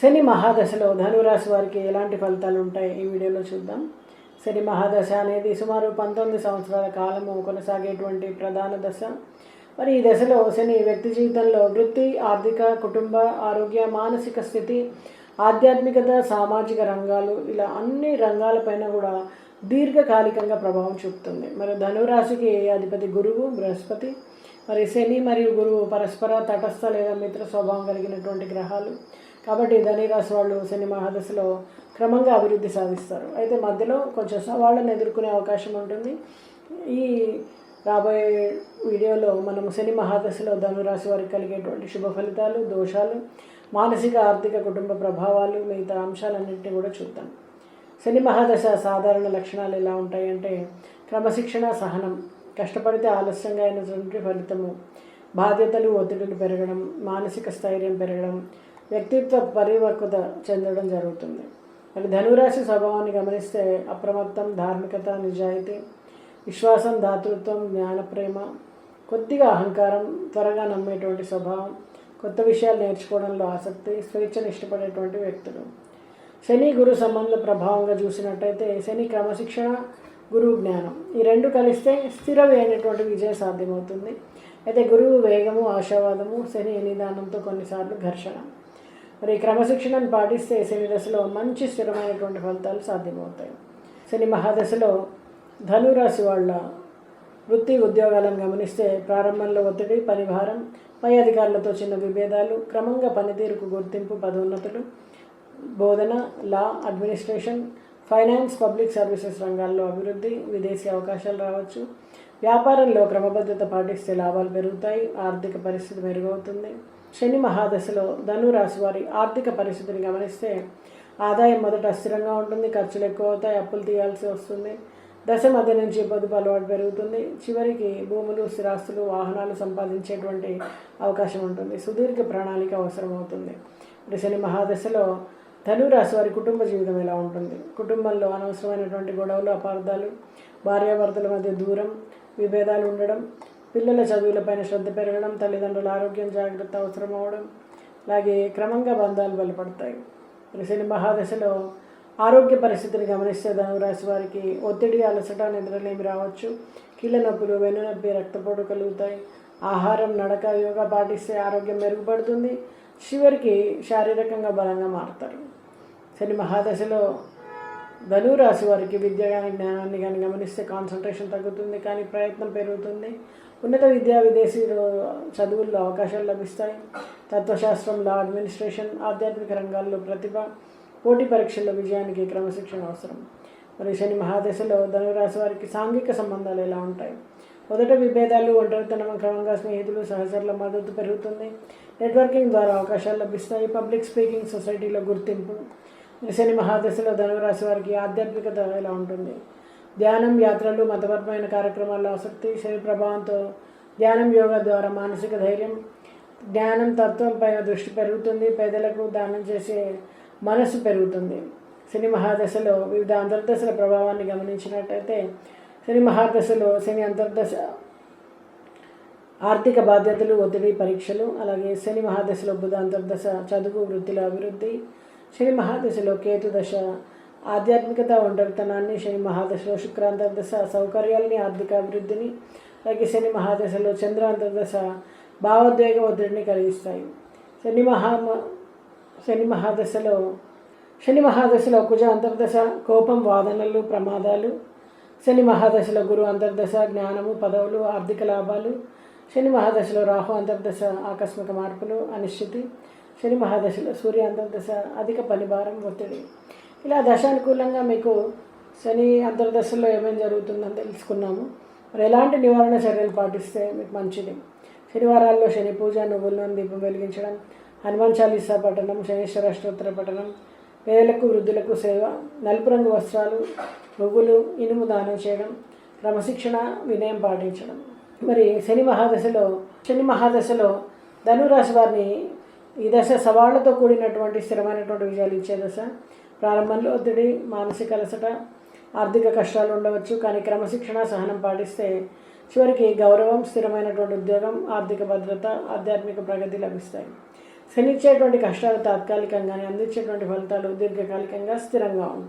శని మహాదశలో ధనురాశి వారికి ఎలాంటి ఫలితాలు ఉంటాయి? ఈ వీడియోలో చూద్దాం. శని మహాదశ అనేది సుమారు పంతొమ్మిది సంవత్సరాల కాలము కొనసాగేటువంటి ప్రధాన దశ. మరి ఈ దశలో శని వ్యక్తి జీవితంలో వృత్తి ఆర్థిక కుటుంబ ఆరోగ్య మానసిక స్థితి ఆధ్యాత్మికత సామాజిక రంగాలు ఇలా అన్ని రంగాలపైన కూడా దీర్ఘకాలికంగా ప్రభావం చూపుతుంది. మరి ధనురాశికి అధిపతి? గురువు బృహస్పతి. మరి శని మరియు గురువు పరస్పర తటస్థ లేదా మిత్ర స్వభావం కలిగినటువంటి గ్రహాలు. కాబట్టి ధనురాశి వాళ్ళు శని మహాదశలో క్రమంగా అభివృద్ధి సాధిస్తారు. అయితే మధ్యలో కొంచెం సవాళ్ళను ఎదుర్కొనే అవకాశం ఉంటుంది. ఈ రాబోయే వీడియోలో మనము శని మహాదశలో ధనురాశి వారికి కలిగేటువంటి శుభ ఫలితాలు దోషాలు మానసిక ఆర్థిక కుటుంబ ప్రభావాలు మిగతా అంశాలన్నింటినీ కూడా చూద్దాం. శని మహాదశ సాధారణ లక్షణాలు ఎలా ఉంటాయంటే క్రమశిక్షణ సహనం కష్టపడితే ఆలస్యంగా అయినటువంటి ఫలితము బాధ్యతలు ఒత్తిడులు పెరగడం మానసిక స్థైర్యం పెరగడం వ్యక్తిత్వ పరిపక్వత చెందడం జరుగుతుంది. మరి ధనురాశి స్వభావాన్ని గమనిస్తే అప్రమత్తం ధార్మికత నిజాయితీ విశ్వాసం దాతృత్వం జ్ఞాన ప్రేమ కొద్దిగా అహంకారం త్వరగా నమ్మేటువంటి స్వభావం కొత్త విషయాలు నేర్చుకోవడంలో ఆసక్తి స్వేచ్ఛను ఇష్టపడేటువంటి వ్యక్తులు. శని గురు సంబంధ ప్రభావంగా చూసినట్టయితే శని క్రమశిక్షణ గురువు జ్ఞానం. ఈ రెండు కలిస్తే స్థిరమైనటువంటి విజయం సాధ్యమవుతుంది. అయితే గురువు వేగము ఆశావాదము శని నిదానంతో కొన్నిసార్లు ఘర్షణ. మరి క్రమశిక్షణను పాటిస్తే శని దశలో మంచి స్థిరమైనటువంటి ఫలితాలు సాధ్యమవుతాయి. శని మహాదశలో ధనురాశి వాళ్ళ వృత్తి ఉద్యోగాలను గమనిస్తే ప్రారంభంలో ఒత్తిడి పరిభారం పై అధికారులతో చిన్న విభేదాలు క్రమంగా పనితీరుకు గుర్తింపు పదోన్నతులు బోధన law administration finance public services రంగాల్లో అభివృద్ధి విదేశీ అవకాశాలు రావచ్చు. వ్యాపారంలో క్రమబద్ధత పాటిస్తే లాభాలు పెరుగుతాయి ఆర్థిక పరిస్థితి మెరుగవుతుంది. శని మహాదశలో ధనురాశి వారి ఆర్థిక పరిస్థితిని గమనిస్తే ఆదాయం మొదట అస్థిరంగా ఉంటుంది ఖర్చులు ఎక్కువ అవుతాయి అప్పులు తీయాల్సి వస్తుంది. దశ మధ్య నుంచి పొదుపు అలవాటు పెరుగుతుంది. చివరికి భూములు స్థిరాస్తులు వాహనాలు సంపాదించేటువంటి అవకాశం ఉంటుంది. సుదీర్ఘ ప్రణాళిక అవసరం అవుతుంది. ఇప్పుడు శని మహాదశలో ధనురాశి వారి కుటుంబ జీవితం ఎలా ఉంటుంది? కుటుంబంలో అనవసరమైనటువంటి గొడవలు అపార్థాలు భార్యాభర్తల మధ్య దూరం విభేదాలు ఉండడం పిల్లల చదువులపైన శ్రద్ధ పెరగడం తల్లిదండ్రుల ఆరోగ్యం జాగ్రత్త అవసరం అవడం అలాగే క్రమంగా బంధాలు బలపడతాయి. శని మహాదశలో ఆరోగ్య పరిస్థితిని గమనిస్తే ధనురాశి వారికి ఒత్తిడి అలసట నిద్రలేమి రావచ్చు. కీళ్ళ నొప్పులు వెన్నునొప్పి రక్తపోటు కలుగుతాయి. ఆహారం నడక యోగా పాటిస్తే ఆరోగ్యం మెరుగుపడుతుంది. చివరికి శారీరకంగా బలంగా మారుతారు. శని మహాదశలో ధనురాశి వారికి విద్య కానీ జ్ఞానాన్ని కానీ గమనిస్తే కాన్సన్ట్రేషన్ తగ్గుతుంది కానీ ప్రయత్నం పెరుగుతుంది. ఉన్నత విద్యా విదేశీ చదువుల్లో అవకాశాలు లభిస్తాయి. తత్వశాస్త్రంలో అడ్మినిస్ట్రేషన్ ఆధ్యాత్మిక రంగాల్లో ప్రతిభ పోటీ పరీక్షల్లో విజయానికి క్రమశిక్షణ అవసరం. మరి శని మహాదశలో ధనురాశి వారికి సాంఘిక సంబంధాలు ఎలా ఉంటాయి? మొదట విభేదాలు ఒంటరితనం క్రమంగా స్నేహితులు సహచరుల మద్దతు పెరుగుతుంది. నెట్వర్కింగ్ ద్వారా అవకాశాలు లభిస్తాయి. పబ్లిక్ స్పీకింగ్ సొసైటీలో గుర్తింపు శని మహాదశలో ధనురాశి వారికి ఆధ్యాత్మికత ఎలా ఉంటుంది? ధ్యానం యాత్రలు మతపరమైన కార్యక్రమాల్లో ఆసక్తి శని ప్రభావంతో ధ్యానం యోగా ద్వారా మానసిక ధైర్యం జ్ఞానం తత్వంపై దృష్టి పెరుగుతుంది. పేదలకు దానం చేసే మనసు పెరుగుతుంది. శని మహాదశలో వివిధ అంతర్దశల ప్రభావాన్ని గమనించినట్టయితే శని మహాదశలో శని అంతర్దశ ఆర్థిక బాధ్యతలు ఒత్తిడి పరీక్షలు అలాగే శని మహాదశలో బుధ అంతర్దశ చదువు వృత్తిలో అభివృద్ధి శని మహాదశలో కేతు దశ ఆధ్యాత్మికత ఒంటరితనాన్ని శని మహాదశలో శుక్రాంతర్దశ సౌకర్యాలని ఆర్థిక అభివృద్ధిని అలాగే శని మహాదశలో చంద్ర అంతర్దశ భావోద్వేగ ఒత్తిడిని కలిగిస్తాయి. శని మహా శని మహాదశలో శని మహాదశలో కుజ అంతర్దశ కోపం వాదనలు ప్రమాదాలు. శని మహాదశలో గురు అంతర్దశ జ్ఞానము పదవులు ఆర్థిక లాభాలు. శని మహాదశలో రాహు అంతర్దశ ఆకస్మిక మార్పులు అనిశ్చితి. శని మహాదశలో సూర్య అంతర్దశ అధిక పనిభారం ఒత్తిడి. ఇలా దశానుకూలంగా మీకు శని అంతర్దశలో ఏమేమి జరుగుతుందని తెలుసుకున్నాము. మరి ఎలాంటి నివారణ చర్యలు పాటిస్తే మీకు మంచిది? శనివారాల్లో శని పూజ నువ్వులను దీపం వెలిగించడం హనుమాన్ చాలీసా పఠనం శనీశ్వర అష్టోత్తర పఠనం పేదలకు వృద్ధులకు సేవ నలుపు రంగు వస్త్రాలు నువ్వులు ఇనుము దానం చేయడం క్రమశిక్షణ వినయం పాటించడం. మరి శని మహాదశలో శని మహాదశలో ధనురాశి వారిని ఈ దశ సవాళ్ళతో కూడినటువంటి స్థిరమైనటువంటి విజయాలు ఇచ్చే దశ. ప్రారంభంలో ఒత్తిడి మానసిక అలసట ఆర్థిక కష్టాలు ఉండవచ్చు కానీ క్రమశిక్షణ సహనం పాటిస్తే చివరికి గౌరవం స్థిరమైనటువంటి ఉద్యోగం ఆర్థిక భద్రత ఆధ్యాత్మిక ప్రగతి లభిస్తాయి. శనిచ్చేటువంటి కష్టాలు తాత్కాలికంగానే అందించేటువంటి ఫలితాలు దీర్ఘకాలికంగా స్థిరంగా ఉంటాయి.